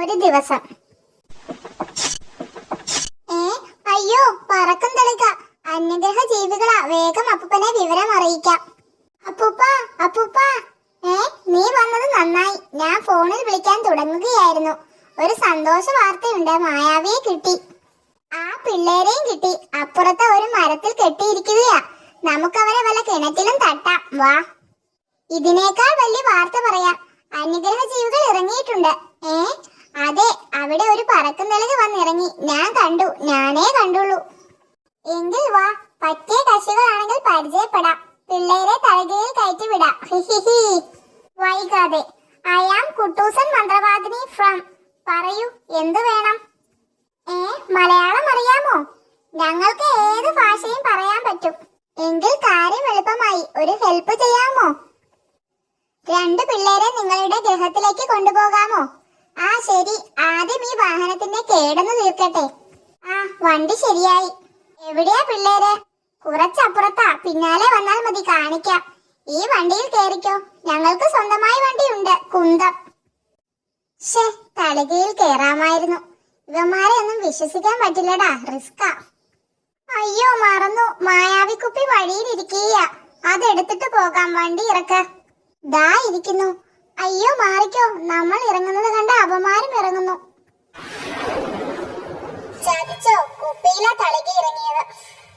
ഒരു ദിവസം. ഏ അയ്യോ പറക്കും തെളിക്ക. അന്യഗ്രഹ ജീവികളാ വേഗം അപ്പൂപ്പനെ വിവരം അറിയിക്കാം. അപ്പൂപ്പ അപ്പൂപ്പ. ഏ നീ വന്നത് നന്നായി. ഞാൻ ഫോണിൽ വിളിക്കാൻ തുടങ്ങുകയായിരുന്നു. ഒരു സന്തോഷ വാർത്തയുണ്ട് മായാവിയെ കിട്ടി. ആ പിള്ളേരെയും കിട്ടി. അപ്പുറത്തെ ഒരു മരത്തിൽ കെട്ടിയിരിക്കുകയാ. നമുക്കവരെ വല്ല കിണറ്റിലും തട്ടാം. വാ. ഇതിനേക്കാൾ വലിയ വാർത്ത പറയാം. അനുഗ്രഹ ജീവികൾ ഇറങ്ങിയിട്ടുണ്ട്. ഏ അതെ അവിടെ ഒരു പറക്കും തെളിവ് വന്നിറങ്ങി. ഞാൻ കണ്ടു. ഞാനേ കണ്ടുള്ളൂ. എങ്കിൽ വാ പറ്റിയ കശുകളാണെങ്കിൽ പരിചയപ്പെടാം. പിള്ളേരെ തലകയിൽ കയറ്റി വിടാം. വൈകാതെ. ഐ ആം കുട്ടൂസൻ മന്ത്രവാദിനി ഫ്രം. പറയൂ എന്ത് വേണം? ഏ മലയാളം അറിയാമോ? ഞങ്ങൾക്ക് ഏത് ഭാഷയും പറയാൻ പറ്റും. എങ്കിൽ കാര്യം എളുപ്പമായി. ഒരു ഹെൽപ്പ് ചെയ്യാമോ? രണ്ട് പിള്ളേരെ നിങ്ങളുടെ ഗ്രഹത്തിലേക്ക് കൊണ്ടുപോകാമോ? ശരി. ആദ്യം ഈ വാഹനത്തിന്റെ കേടൊന്ന് തീർക്കട്ടെ ആ വണ്ടി ശരിയായി. എവിടെയാ പിള്ളേര്? കുറച്ചപ്പുറത്താ. പിന്നാലെ വന്നാൽ മതി കാണിക്കാം. ഈ വണ്ടിയിൽ കേറിക്കോ. ഞങ്ങൾക്ക് സ്വന്തമായി വണ്ടിയുണ്ട് കുന്തം. ഷേ തളികയിൽ കേറാമായിരുന്നു. ഇവന്മാരെ ഒന്നും വിശ്വസിക്കാൻ പറ്റില്ലടാ റിസ്കാ അയ്യോ മറന്നു. മായാവിക്കുപ്പി വഴിയിലിരിക്കുക അതെടുത്തിട്ട് പോകാം വണ്ടി ഇറക്ക. ദാ ഇരിക്കുന്നു. അയ്യോ മാറിക്കോ. നമ്മൾ ഇറങ്ങുന്നത് കണ്ട അപമാനം ഇറങ്ങുന്നു. ചതിച്ചോ കുപ്പിയിലാ തളിക ഇറങ്ങിയത്.